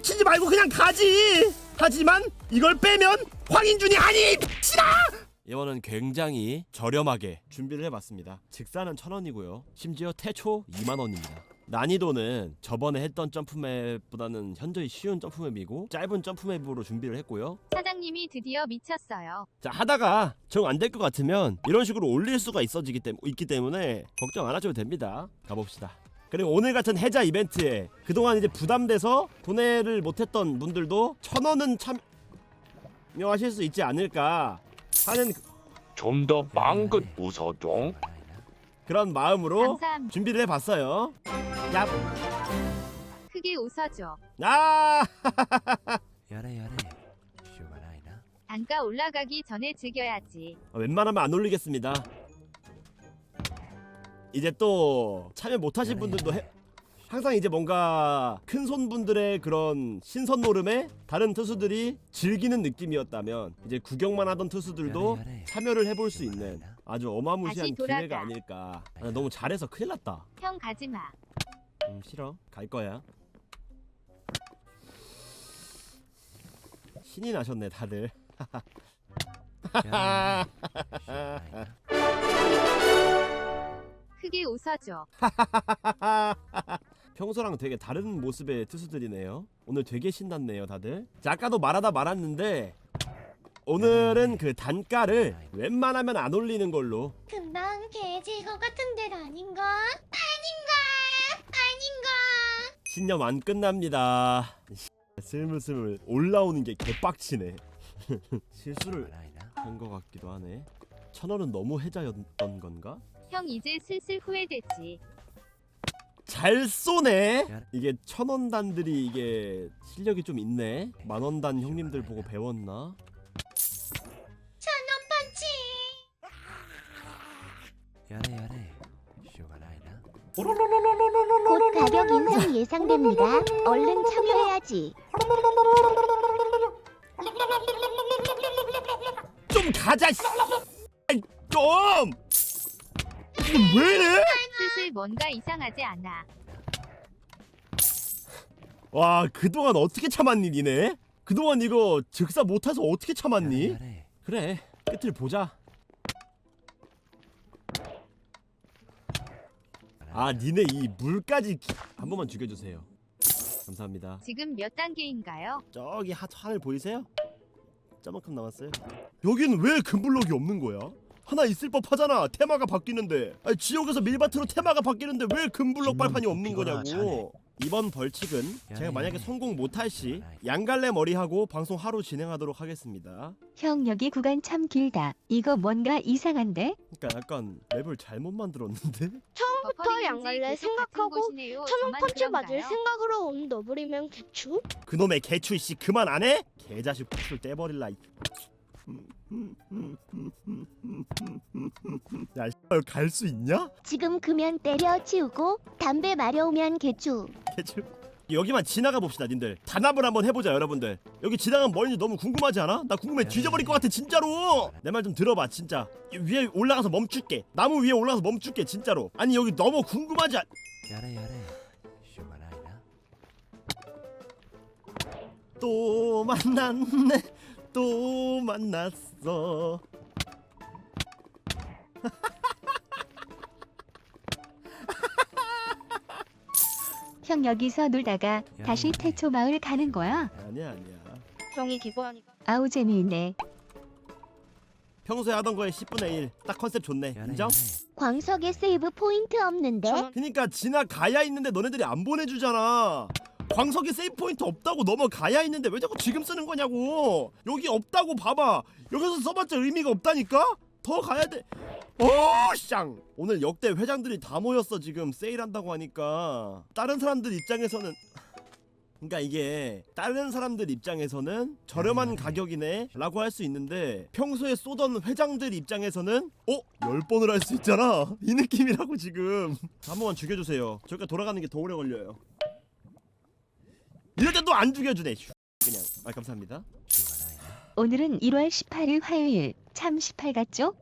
깝치지 말고 그냥 가지. 하지만 이걸 빼면 황인준이 아니. 치라. 이번은 굉장히 저렴하게 준비를 해봤습니다. 직사는 천 원이고요. 심지어 태초 2만 원입니다. 난이도는 저번에 했던 점프맵보다는 현저히 쉬운 점프맵이고 짧은 점프맵으로 준비를 했고요. 사장님이 드디어 미쳤어요. 자 하다가 정 안 될 것 같으면 이런 식으로 올릴 수가 있어지기 때, 있기 때문에 걱정 안 하셔도 됩니다. 가봅시다. 그리고 오늘 같은 해자 이벤트에 그동안 이제 부담돼서 도내를 못했던 분들도 천 원은 참여하실 수 있지 않을까 하는 좀더 빵긋 웃어줘. 그런 마음으로 감사합니다. 준비를 해봤어요. 야, 크게 웃어줘. 아, 쇼가 나이나 단가 올라가기 전에 즐겨야지. 웬만하면 안 올리겠습니다. 이제 또 참여 못하신 분들도 해, 항상 이제 뭔가 큰 손분들의 그런 신선 노름에 다른 투수들이 즐기는 느낌이었다면 이제 구경만 하던 투수들도. 참여를 해볼 수 있는 아주 어마무시한. 기회가 아닐까. 아, 나 너무 잘해서 큰일 났다. 형 가지 마. 음, 싫어. 갈 거야. 신이 나셨네 다들. 웃어줘. 평소랑 되게 다른 모습의 투수들이네요. 오늘 되게 신났네요, 다들. 자, 아까도 말하다 말았는데 오늘은 그 단가를 웬만하면 안 올리는 걸로. 금방 개지거 같은 데가 아닌가? 아닌가? 아닌가? 신념 안 끝납니다. 슬물슬물 올라오는 게 개빡치네. 실수를 한 것 같기도 하네. 천 원은 너무 해자였던 건가? 형 이제 슬슬 후회됐지. 잘 쏘네. 이게 천 원단들이 이게 실력이 좀 있네. 만 원단 형님들 보고 배웠나? 천원 펀치! 야래 야래 쇼가 나이나 곧 가격 인상 예상됩니다. 얼른 참여해야지. 좀 가자. 씨. 아이, 좀. 왜 이래? 슬슬 뭔가 이상하지 않아. 와 그동안 어떻게 참았니 니네? 그동안 이거 즉사 못해서 어떻게 참았니? 그래 끝을 보자. 아 니네 이 물까지 기... 한 번만 죽여주세요. 감사합니다. 지금 몇 단계인가요? 저기 하, 하늘 보이세요? 저만큼 남았어요. 여긴 왜 금블럭이 없는 거야? 하나 있을 법하잖아. 테마가 바뀌는데. 아니, 지옥에서 밀바트로 테마가 바뀌는데 왜 금블럭 발판이 없는 거냐고. 이번 벌칙은 제가 야, 만약에 야. 성공 못할 시 양갈래 머리하고 방송 하루 진행하도록 하겠습니다. 형 여기 구간 참 길다. 이거 뭔가 이상한데? 그러니까 약간 맵을 잘못 만들었는데? 처음부터 양갈래 생각하고. 천원 펀치 맞을? 생각으로 온 너브리면 개추? 그놈의 개추 씨 그만 안 해? 개자식 푸를 떼버릴라. 이. 야, 갈수 있냐? 지금 금연 때려치우고 담배 마려우면 개추. 개출 여기만 지나가 봅시다 님들. 단합을 한번 해보자 여러분들. 여기 지나가면 뭐인지 너무 궁금하지 않아? 나 궁금해. 뒤져버릴 것 같아 진짜로. 내 말 좀 들어봐 진짜. 이 위에 올라가서 멈출게. 나무 위에 올라가서 멈출게 진짜로. 아니 여기 너무 궁금하지 않... 야래 야래. 쇼가 나이나 또 만났네 또 만났어 형 여기서 놀다가 다시 태초 마을 가는 거야? 아니야 아니야 형이 기부하니까. 아우 재미있네. 평소에 하던 거에 10분의 1 딱 컨셉 좋네 인정? 광석에 세이브 포인트 없는데? 그니까 지나 가야 있는데 너네들이 안 보내주잖아 광석에 세이브 포인트 없다고 넘어가야 있는데 왜 자꾸 지금 쓰는 거냐고. 여기 없다고 봐봐. 여기서 써봤자 의미가 없다니까? 더 가야 돼. 오쌍 오늘 역대 회장들이 다 모였어 지금. 세일한다고 하니까. 다른 사람들 입장에서는 그러니까 이게 다른 사람들 입장에서는 저렴한 가격이네 라고 할 수 있는데 평소에 쏘던 회장들 입장에서는 어? 10번을 할 수 있잖아. 이 느낌이라고 지금. 한 번만 죽여주세요. 저기까 돌아가는 게 더 오래 걸려요 이럴 때또안 죽여주네 휴, 그냥 아 감사합니다 오늘은 1월 18일 화요일. 참 18 같죠?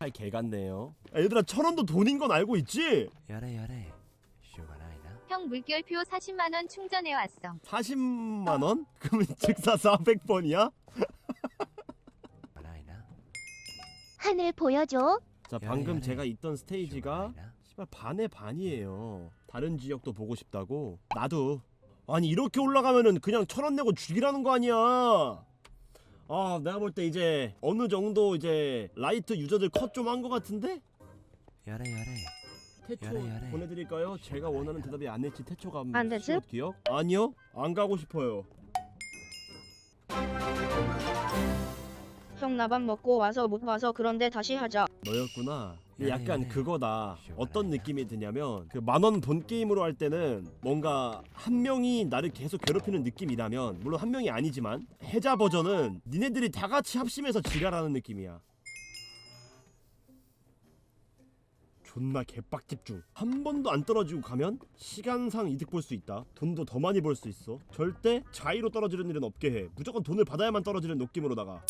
아, 개 같네요 아, 얘들아 천 원도 돈인 건 알고 있지? 쇼가 나이나 형 물결표 40만 원 충전해 왔어. 40만 원? 그러면 즉사 400번이야? 라이나 하늘 보여줘. 자 방금 야래. 제가 있던 스테이지가 씨발 반의 반이에요. 다른 지역도 보고 싶다고? 나도. 아니 이렇게 올라가면은 그냥 천 원 내고 죽이라는 거 아니야. 아 내가 볼 때 이제 어느 정도 이제 라이트 유저들 컷 좀 한 거 같은데? 야래 야래 태초 야래, 야래. 보내드릴까요? 제가 원하는 대답이 안 했지 태초가 안 되지? 기억? 아니요 안 가고 싶어요. 형 나밥 먹고 와서 못 와서 그런데 다시 하자. 너였구나. 약간 야래. 그거다. 쇼, 어떤 느낌이 드냐면 그 만원 본 게임으로 할 때는 뭔가 한 명이 나를 계속 괴롭히는 느낌이라면 물론 한 명이 아니지만 해자 버전은 니네들이 다 같이 합심해서 지랄하는 느낌이야. 존나 개빡 집중. 한 번도 안 떨어지고 가면 시간상 이득 볼 수 있다. 돈도 더 많이 벌 수 있어. 절대 자의로 떨어지는 일은 없게 해. 무조건 돈을 받아야만 떨어지는 느낌으로다가.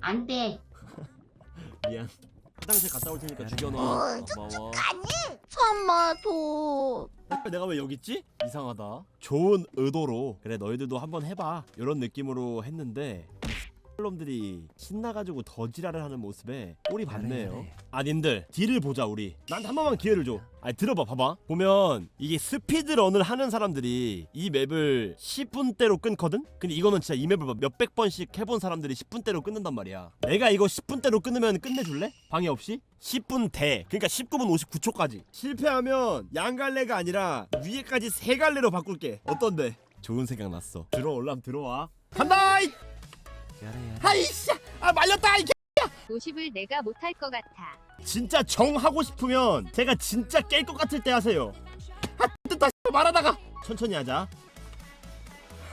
안 돼. 미안. 화장실 갔다 올 테니까 야래, 죽여놔. 야래. 고마워. 참아도. 내가 왜 여기 있지? 이상하다. 좋은 의도로 그래 너희들도 한번 해봐. 이런 느낌으로 했는데 놈들이 신나가지고 더 지랄을 하는 모습에 꼴이 봤네요. 아 님들 딜을 보자 우리. 나한테 한 번만 기회를 줘. 아니 들어봐 봐봐. 보면 이게 스피드런을 하는 사람들이 이 맵을 10분대로 끊거든? 근데 이거는 진짜 이 맵을 막 몇백 번씩 해본 사람들이 10분대로 끊는단 말이야. 내가 이거 10분대로 끊으면 끝내줄래? 방해 없이? 10분 대. 그러니까 19분 59초까지. 실패하면 양갈래가 아니라 위에까지 세 갈래로 바꿀게. 어떤데? 좋은 생각 났어. 들어올람 들어와. 간다! 이 야래 야래 아이씨! 아 말렸다! 이 개! 50을 내가 못할 것 같아. 진짜 정 하고 싶으면 제가 진짜 깰 것 같을 때 하세요. 아, 됐다 말하다가 천천히 하자.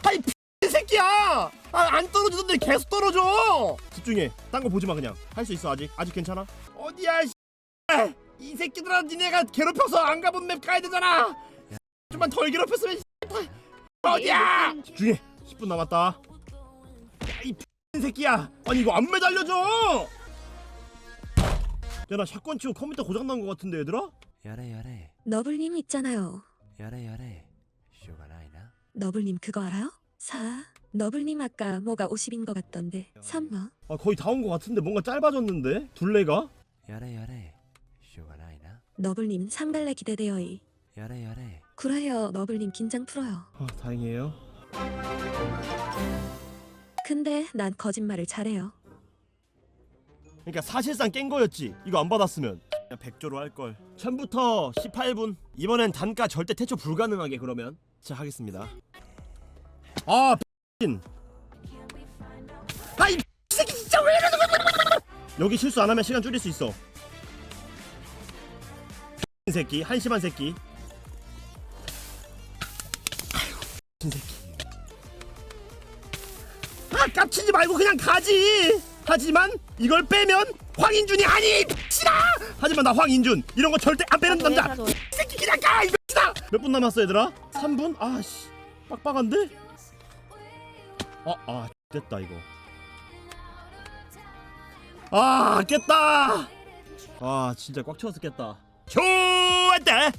아이 이 새끼야! 아, 안 떨어지던데 계속 떨어져. 집중해. 딴 거 보지 마 그냥. 할 수 있어 아직. 아직 괜찮아. 어디야? 이 씨. 이 새끼들아 니네가 괴롭혀서 안 가본 맵 가야 되잖아. 좀만 덜 괴롭혔으면 이 씨. 어디야? 집중해. 10분 남았다. 야이 새끼야. 아니 이거 안 매달려줘. 야나 샷건 치고 컴퓨터 고장 난 거 같은데 얘들아? 야래 야래 너블님 있잖아요. 야래 야래 쇼가 라이나 너블님 그거 알아요? 4. 너블님 아까 뭐가 50인 것 같던데. 3 뭐? 아 거의 다 온 거 같은데 뭔가 짧아졌는데 둘레가? 야래 야래 쇼가 라이나 너블님 3갈래 기대되어이. 야래 야래 그래요. 너블님 긴장 풀어요. 아 다행이에요 근데 난 거짓말을 잘해요. 그러니까 사실상 깬 거였지. 이거 안 받았으면. 그냥 100조로 할 걸. 처음부터 18분. 이번엔 단가 절대 퇴초 불가능하게 그러면. 자 하겠습니다. 아 X인 아이 새끼 진짜 왜 이러는 거야? 여기 실수 안 하면 시간 줄일 수 있어. 새끼 한심한 새끼 깝치지 말고 그냥 가지. 하지만 이걸 빼면 황인준이 아니 씨다 하지만 나 황인준. 이런 거 절대 안 빼는 남자. 이 새끼 그냥 가이 씨다 몇분 남았어 얘들아? 3분? 아씨 빡빡한데? 아아 됐다 이거. 아 깼다! 아 진짜 꽉 채워서 깼다. 좋았다